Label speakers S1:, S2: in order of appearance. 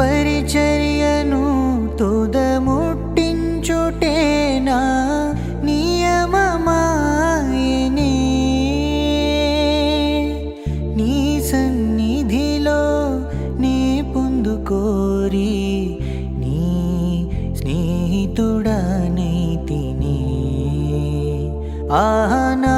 S1: పరిచర్యను తుదముట్టించుటేనా నియమమాయని? నీ సన్నిధిలో నీ పొందుకోరి నీ స్నేహితుడనైతిని ఆహా